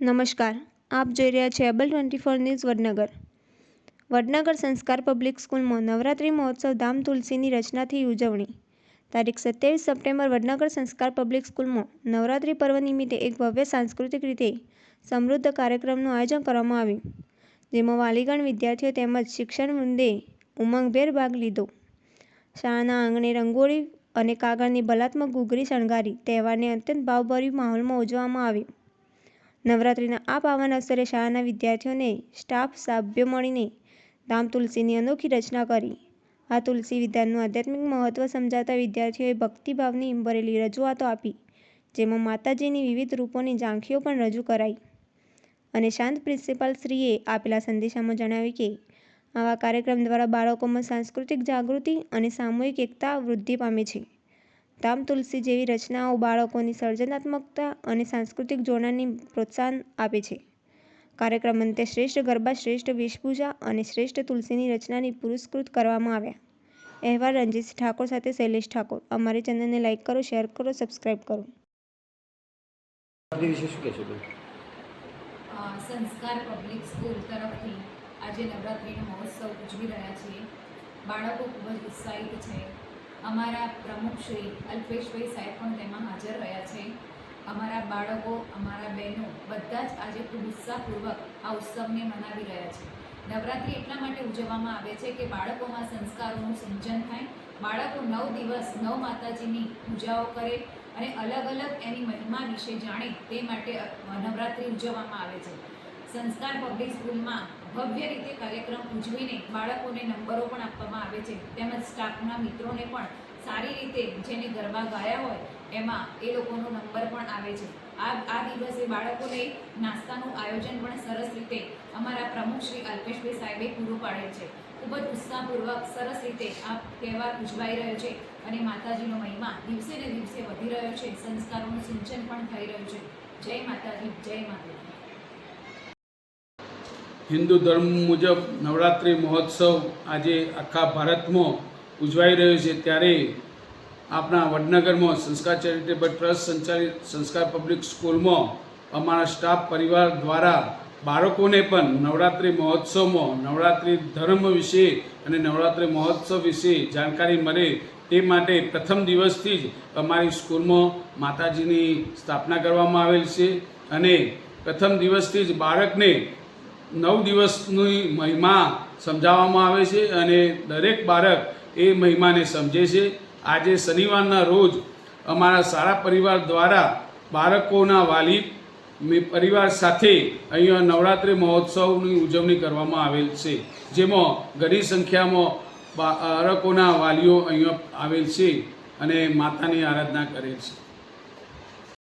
નમસ્કાર. આપ જોઈ રહ્યા છે able twenty four news Vadnagar. Vadnagar Sanskar public સ્કૂલમાં નવરાત્રિ મહોત્સવ ધામ તુલસીની રચનાથી ઉજવણી. તારીખ સત્યાવીસ સપ્ટેમ્બર વડનગર સંસ્કાર પબ્લિક સ્કૂલમાં નવરાત્રિ પર્વ નિમિત્તે એક ભવ્ય સાંસ્કૃતિક રીતે સમૃદ્ધ કાર્યક્રમનું આયોજન કરવામાં આવ્યું. જેમાં વાલીગણ વિદ્યાર્થીઓ તેમજ શિક્ષણ વૃંદે ઉમંગભેર ભાગ લીધો. શાળાના આંગણે રંગોળી અને કાગળની બલાત્મક ઘૂઘરી શણગારી, તહેવારને અત્યંત ભાવભર્યું માહોલમાં ઉજવવામાં આવ્યો. નવરાત્રિના આ પાવન અવસરે શાળાના વિદ્યાર્થીઓને સ્ટાફ સભ્યો મળીને ધામ તુલસીની અનોખી રચના કરી. આ તુલસી વિધાનનું આધ્યાત્મિક મહત્વ સમજાવતા વિદ્યાર્થીઓએ ભક્તિભાવની ભરેલી રજૂઆતો આપી, જેમાં માતાજીની વિવિધ રૂપોની ઝાંખીઓ પણ રજૂ કરાઈ. અને શાંત પ્રિન્સિપાલશ્રીએ આપેલા સંદેશામાં જણાવ્યું કે, આવા કાર્યક્રમ દ્વારા બાળકોમાં સાંસ્કૃતિક જાગૃતિ અને સામૂહિક એકતા વૃદ્ધિ પામે છે. ધામ તુલસી જેવી રચનાઓ બાળકોની સર્જનાત્મકતા અને સાંસ્કૃતિક જોડાણને પ્રોત્સાહન આપે છે. કાર્યક્રમ અંતે શ્રેષ્ઠ ગરબા શ્રેષ્ઠ વેશભૂષા અને શ્રેષ્ઠ તુલસીની રચનાની પુરસ્કૃત કરવામાં આવ્યા. અહેવાલ રણજીત ઠાકોર સાથે શૈલેષ ઠાકોર. અમારી ચેનલને લાઇક કરો શેર કરો સબસ્ક્રાઇબ કરો. સંસ્કાર પબ્લિક સ્કૂલ તરફથી આજે નવરાત્રિનો મહોત્સવ ઉજવી રહ્યા છીએ. બાળકો ખૂબ જ ઉત્સાહિત છે. અમારા પ્રમુખ શ્રી અલ્પેશભાઈ સાહેબ પણ તેમાં હાજર રહ્યા છે. અમારા બાળકો, અમારા બહેનો બધા જ આજે ખૂબ ઉત્સાહપૂર્વક આ ઉત્સવને મનાવી રહ્યા છે. નવરાત્રિ એટલા માટે ઉજવવામાં આવે છે કે બાળકોમાં સંસ્કારોનું સિંચન થાય, બાળકો નવ દિવસ નવ માતાજીની પૂજાઓ કરે અને અલગ અલગ એની મહિમા વિશે જાણે તે માટે નવરાત્રિ ઉજવવામાં આવે છે. સંસ્કાર પબ્લિક સ્કૂલમાં ભવ્ય રીતે કાર્યક્રમ ઉજવીને બાળકોને નંબરો પણ આપવામાં આવે છે. તેમજ સ્ટાફના મિત્રોને પણ સારી રીતે જેને ગરબા ગાયા હોય, એમાં એ લોકોનો નંબર પણ આવે છે. આ આ દિવસે બાળકોને નાસ્તાનું આયોજન પણ સરસ રીતે અમારા પ્રમુખ શ્રી અલ્પેશભાઈ સાહેબે પૂરું પાડેલ છે. ખૂબ જ ઉત્સાહપૂર્વક સરસ રીતે આ તહેવાર ઉજવાઈ રહ્યો છે અને માતાજીનો મહિમા દિવસે ને દિવસે વધી રહ્યો છે. સંસ્કારોનું સિંચન પણ થઈ રહ્યું છે. જય માતાજી જય માતાજી હિન્દુ ધર્મ મુજબ નવરાત્રિ મહોત્સવ આજે આખા ભારતમાં ઉજવાઈ રહ્યો છે. ત્યારે આપણા વડનગરમાં સંસ્કાર ચેરિટેબલ ટ્રસ્ટ સંચાલિત સંસ્કાર પબ્લિક સ્કૂલમાં અમારા સ્ટાફ પરિવાર દ્વારા બાળકોને પણ નવરાત્રિ મહોત્સવમાં નવરાત્રિ ધર્મ વિશે અને નવરાત્રિ મહોત્સવ વિશે જાણકારી મળે તે માટે પ્રથમ દિવસથી જ અમારી સ્કૂલમાં માતાજીની સ્થાપના કરવામાં આવેલ છે. અને પ્રથમ દિવસથી જ બાળકને નવ દિવસની મહિમા સમજાવવામાં આવે છે અને દરેક બાળક એ મહિમાને સમજે છે. આજે શનિવારના રોજ અમારા સારા પરિવાર દ્વારા બાળકોના વાલી પરિવાર સાથે અહીંયા નવરાત્રિ મહોત્સવની ઉજવણી કરવામાં આવેલ છે. જેમાં ઘણી સંખ્યામાં બાળકોના વાલીઓ અહીંયા આવેલ છે અને માતાની આરાધના કરેલ છે.